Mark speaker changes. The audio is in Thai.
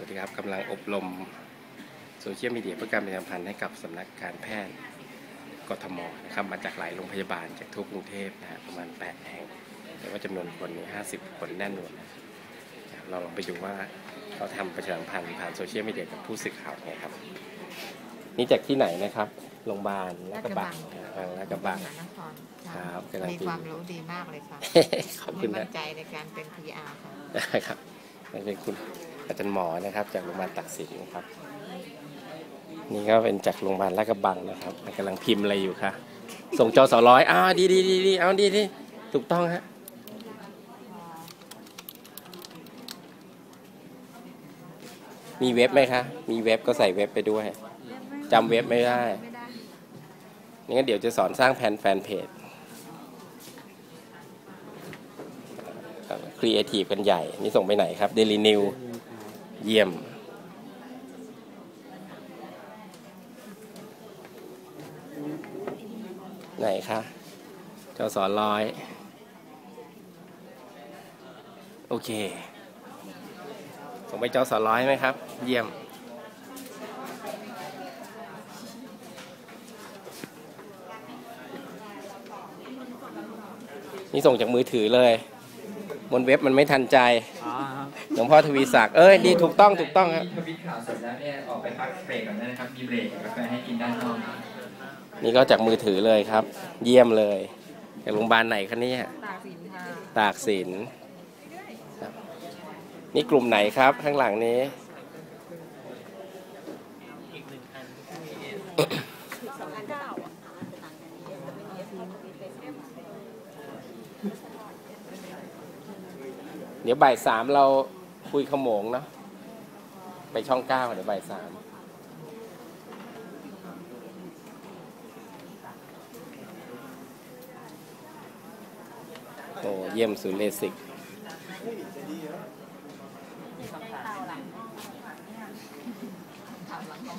Speaker 1: วัสดีครับกำลังอบรมโซเชียลมีเดียเพื่อการประชาสัมพันธ์ให้กับสำนักการแพทย์กทมนะครับมาจากหลายโรงพยาบาลจากทั่วกรุงเทพนะฮะประมาณ 8 แห่ง แต่ว่าจำนวนคนนี่50 คนแน่นหน่วนะครับเราลองไปดูว่าเขาทำประชาสัมพันธ์ผ่านโซเชียลมีเดียกับผู้สื่อข่าวไงครับ นี่จากที่ไหนนะครับโรงพยาบาลลาดกระบังอ่าลาดกระบัง
Speaker 2: มหานครค่ะ
Speaker 1: ครับกำลัง
Speaker 2: มี
Speaker 1: ดี
Speaker 2: ความรู้ดีมากเลยค่ะ
Speaker 1: ขอบ
Speaker 2: มี
Speaker 1: คุณ
Speaker 2: มั่
Speaker 1: นะ
Speaker 2: นใจในการเป็น PR ค่ะ
Speaker 1: ได้ครับนี่เป็นคุณ อาจารย์หมอนะครับ จากโรงพยาบาลตักสินนะครับ นี่ก็เป็นจากโรงพยาบาลลาดกระบังนะครับกำลังพิมพ์อะไรอยู่คะส่งจอสอร้อยอ้าวดีดีดีดีเอาดีดีถูกต้องฮะมีเว็บไหมคะ มีเว็บก็ใส่เว็บไปด้วย จำเว็บไม่ได้นี่งั้นเดี๋ยวจะสอนสร้างแผนแฟนเพจครีเอทีฟกันใหญ่ นี่ส่งไปไหนครับ Daily New เยี่ยม ไหนคะจอสอร้อย โอเคส่งไปจอสอร้อยไหมครับ เยี่ยมนี่ส่งจากมือถือเลย บนเว็บมันไม่ทันใจ หลวงพ่อทวีศักดิ์เอ้ยดีถูกต้องถูกต้องครับ
Speaker 3: ทวิตข่าวเสร็จแล้วเนี่ยออกไปพักเบรกก่อนนะครับมีเบรกกาแฟให้กินด้านนอกนะ
Speaker 1: นี่ก็จากมือถือเลยครับ เยี่ยมเลยจากโรงพยาบาลไหนคะเนี่ย
Speaker 2: ตากสินค่ะ
Speaker 1: ตากสินครับนี่กลุ่มไหนครับข้างหลังนี้ เดี๋ยวบ่ายสามเราคุยขโมงเนาะไปช่องเก้าเดี๋ยวบ่ายสามโอ้เยี่ยมศูนย์เลสิก
Speaker 2: ข่าวหลังของ